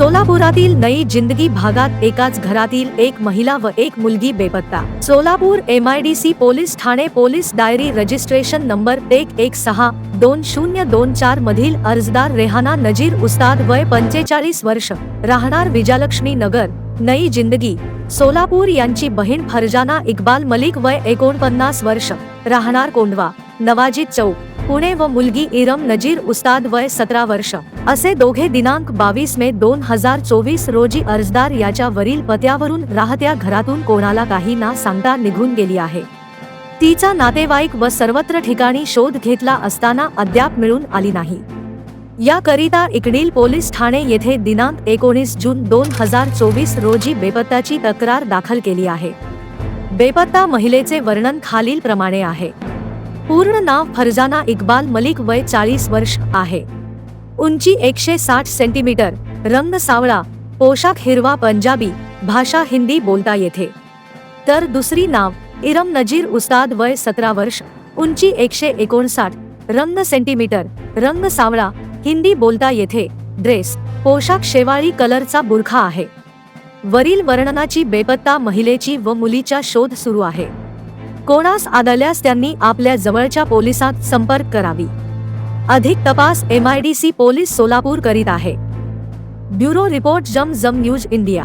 सोलापुरातील नई जिंदगी भागात एकाच घरातील एक महिला व एक मुलगी बेपत्ता. Solapur M I D C police Thane police diary registration number एक एक सहा दोन शून्य दोन चार मधील अर्जदार रेहाना नजीर उस्ताद वय पंचेचाळीस वर्ष. राहणार विजयालक्ष्मी नगर नई जिंदगी. सोलापूर यांची बहीण फरजाना इक्बाल मलिक वय एकोणपन्नास वर्ष. राहणार कोंडवा नवाजी चौक. पुणे व मुलगी इरम नजीर उस्ताद वय सतरा वर्ष. असे दोघे दिनांक बावीस मे दोन हजार चोवीस रोजी अर्जदार याच्या वरील पत्यावरून राहत्या घरातून कोणाला काही ना सांगता निघून गेली आहे. तिचा नातेवाईक व सर्वत्र ठिकाणी शोध घेतला असताना अद्याप मिळून आली नाही. याकरिता इकडील पोलीस ठाणे येथे दिनांक एकोणीस जून दोन हजार चोवीस रोजी बेपत्ताची तक्रार दाखल केली आहे. बेपत्ता महिलेचे वर्णन खालील प्रमाणे आहे. पूर्ण नाव फरजाना इक्बाल मलिक वय चाळीस वर्ष आहे. उंची एकशे साठ सेंटीमीटर रंग सावळा पोशाख हिरवा पंजाबी भाषा हिंदी बोलता येते. तर दुसरी नाव इरम नजीर उस्ताद वय सतरा वर्ष उंची एकशे एकोणसाठ रंग सेंटीमीटर रंग सावळा हिंदी बोलता येथे ड्रेस पोशाख शेवाळी कलरचा बुरखा आहे. वरील वर्णनाची बेपत्ता महिलेची व मुलीचा शोध सुरू आहे. कोणास आदळल्यास त्यांनी आपल्या जवळच्या पोलिसात संपर्क करावी. अधिक तपास एमआयडीसी पोलीस सोलापूर करीत आहे. ब्युरो रिपोर्ट जम जम न्यूज इंडिया.